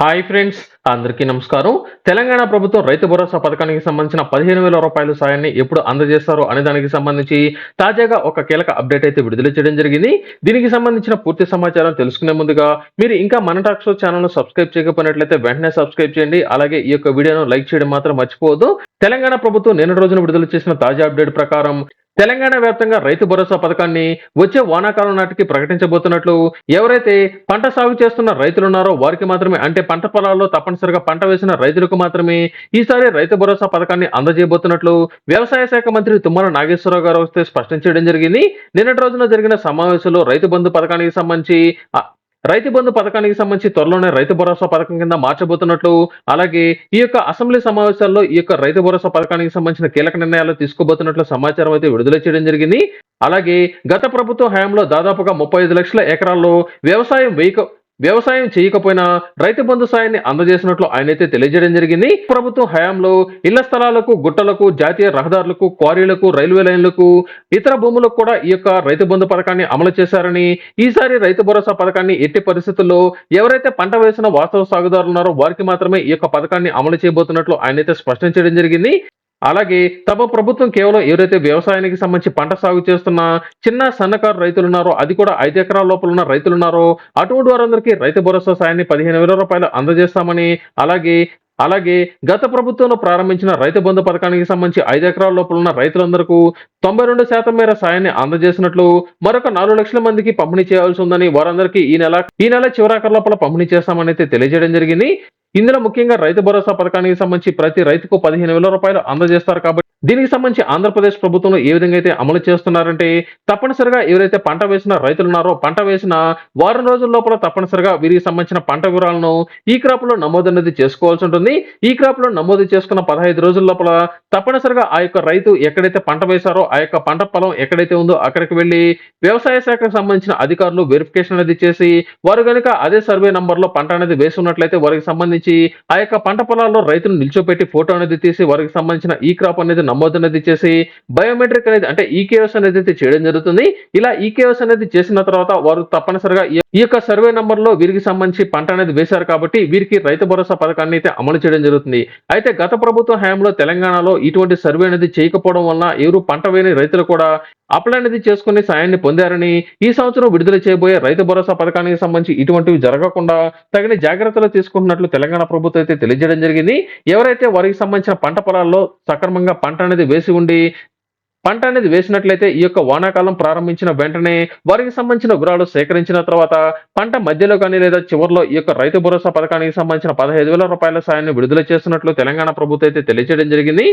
Hi friends అందరికీ నమస్కారం. తెలంగాణ ప్రభుత్వం రైతు భరోసా పథకానికి సంబంధించిన పదిహేను వేల రూపాయల సాయాన్ని ఎప్పుడు అందజేస్తారు అనే దానికి సంబంధించి తాజాగా ఒక కీలక అప్డేట్ అయితే విడుదల చేయడం జరిగింది. దీనికి సంబంధించిన పూర్తి సమాచారం తెలుసుకునే ముందుగా మీరు ఇంకా మన టాక్స్ ఛానల్ సబ్స్క్రైబ్ చేయకపోయినట్లయితే వెంటనే సబ్స్క్రైబ్ చేయండి. అలాగే ఈ యొక్క వీడియోను లైక్ చేయడం మాత్రం మర్చిపోవద్దు. తెలంగాణ ప్రభుత్వం నిన్న రోజున విడుదల చేసిన తాజా అప్డేట్ ప్రకారం తెలంగాణ వ్యాప్తంగా రైతు భరోసా పథకాన్ని వచ్చే వానాకాలం నాటికి ప్రకటించబోతున్నట్లు ఎవరైతే పంట సాగు చేస్తున్న రైతులున్నారో వారికి మాత్రమే అంటే పంట పొలాల్లో తప్పనిసరిగా పంట వేసిన రైతులకు మాత్రమే ఈసారి రైతు భరోసా పథకాన్ని అందజేయబోతున్నట్లు వ్యవసాయ శాఖ మంత్రి తుమ్మల నాగేశ్వరరావు గారు వస్తే స్పష్టం చేయడం జరిగింది. నిన్నటి రోజున జరిగిన సమావేశంలో రైతు బంధు పథకానికి సంబంధించి రైతు బంధు పథకానికి సంబంధించి త్వరలోనే రైతు భరోసా పథకం కింద మార్చబోతున్నట్లు అలాగే ఈ యొక్క అసెంబ్లీ సమావేశాల్లో ఈ యొక్క రైతు భరోసా పథకానికి సంబంధించిన కీలక నిర్ణయాలు తీసుకోబోతున్నట్లు సమాచారం అయితే విడుదల చేయడం జరిగింది. అలాగే గత ప్రభుత్వ హయాంలో దాదాపుగా ముప్పై ఐదు లక్షల ఎకరాల్లో వ్యవసాయం వేయక వ్యవసాయం చేయకపోయినా రైతు బంధు సాయాన్ని అందజేసినట్లు ఆయన అయితే తెలియజేయడం జరిగింది. ప్రభుత్వం హయాంలో ఇళ్ళ స్థలాలకు గుట్టలకు జాతీయ రహదారులకు క్వారీలకు రైల్వే లైన్లకు ఇతర భూములకు కూడా ఈ యొక్క రైతు బంధు పథకాన్ని అమలు చేశారని ఈసారి రైతు భరోసా పథకాన్ని ఎట్టి పరిస్థితుల్లో ఎవరైతే పంట వేసిన వాస్తవ సాగుదారులు ఉన్నారో వారికి మాత్రమే ఈ యొక్క పథకాన్ని అమలు చేయబోతున్నట్లు ఆయన అయితే స్పష్టం చేయడం జరిగింది. అలాగే తమ ప్రభుత్వం కేవలం ఎవరైతే వ్యవసాయానికి సంబంధించి పంట సాగు చేస్తున్న చిన్న సన్నకారు రైతులు ఉన్నారో అది కూడా ఐదు ఎకరాల లోపల ఉన్న రైతులు ఉన్నారో అటువంటి వారందరికీ రైతు భరోసా సాయాన్ని పదిహేను వేల రూపాయలు అందజేస్తామని అలాగే అలాగే గత ప్రభుత్వంలో ప్రారంభించిన రైతు బంధు పథకానికి సంబంధించి ఐదు ఎకరాల లోపల ఉన్న రైతులందరికీ తొంభై రెండు శాతం మేర సాయాన్ని అందజేసినట్లు మరొక నాలుగు లక్షల మందికి పంపిణీ చేయాల్సి ఉందని వారందరికీ ఈ నెల ఈ నెల చివరాఖరు లోపల పంపిణీ చేస్తామని అయితే తెలియజేయడం జరిగింది. ఇందులో ముఖ్యంగా రైతు భరోసా పథకానికి సంబంధించి ప్రతి రైతుకు పదిహేను వేల రూపాయలు అందజేస్తారు కాబట్టి దీనికి సంబంధించి ఆంధ్రప్రదేశ్ ప్రభుత్వంలో ఏ విధంగా అయితే అమలు చేస్తున్నారంటే తప్పనిసరిగా ఎవరైతే పంట వేసిన రైతులు ఉన్నారో పంట వేసిన వారం రోజుల లోపల తప్పనిసరిగా వీరికి సంబంధించిన పంట వివరాలను ఈ క్రాప్లో నమోదు అనేది చేసుకోవాల్సి ఉంటుంది. ఈ క్రాప్లో నమోదు చేసుకున్న పదహైదు రోజుల లోపల తప్పనిసరిగా ఆ యొక్క రైతు ఎక్కడైతే పంట వేశారో ఆ యొక్క పంట పొలం ఎక్కడైతే ఉందో అక్కడికి వెళ్ళి వ్యవసాయ శాఖకు సంబంధించిన అధికారులు వెరిఫికేషన్ అనేది చేసి వారు కనుక అదే సర్వే నంబర్లో పంట అనేది వేస్తున్నట్లయితే వారికి సంబంధించి ఆ యొక్క పంట పొలాల్లో రైతును నిల్చోపెట్టి ఫోటో అనేది తీసి వారికి సంబంధించిన ఈ క్రాప్ అనేది నమోదు అనేది చేసి బయోమెట్రిక్ అనేది అంటే ఈకేఎస్ అనేది అయితే చేయడం జరుగుతుంది. ఇలా ఈకేఎస్ అనేది చేసిన తర్వాత వారు తప్పనిసరిగా ఈ- యొక్క సర్వే నంబర్లో వీరికి సంబంధించి పంట అనేది వేశారు కాబట్టి వీరికి రైతు భరోసా పథకాన్ని అయితే అమలు చేయడం జరుగుతుంది. అయితే గత ప్రభుత్వ హయాంలో తెలంగాణలో ఇటువంటి సర్వే అనేది చేయకపోవడం వలన ఎవరు పంట వేయని రైతులు కూడా అప్లై అనేది చేసుకుని సాయాన్ని పొందారని ఈ సంవత్సరం విడుదల చేయబోయే రైతు భరోసా పథకానికి సంబంధించి ఇటువంటివి జరగకుండా తగిన జాగ్రత్తలు తీసుకుంటున్నట్లు తెలంగాణ ప్రభుత్వం అయితే తెలియజేయడం జరిగింది. ఎవరైతే వారికి సంబంధించిన పంట పొలాల్లో సక్రమంగా పంట అనేది వేసి ఉండి పంట అనేది వేసినట్లయితే ఈ యొక్క వానాకాలం ప్రారంభించిన వెంటనే వారికి సంబంధించిన వివరాలు సేకరించిన తర్వాత పంట మధ్యలో కానీ లేదా చివరిలో ఈ యొక్క రైతు భరోసా పథకానికి సంబంధించిన పదహైదు వేల రూపాయల సాయాన్ని విడుదల చేస్తున్నట్లు తెలంగాణ ప్రభుత్వం అయితే తెలియజేయడం జరిగింది.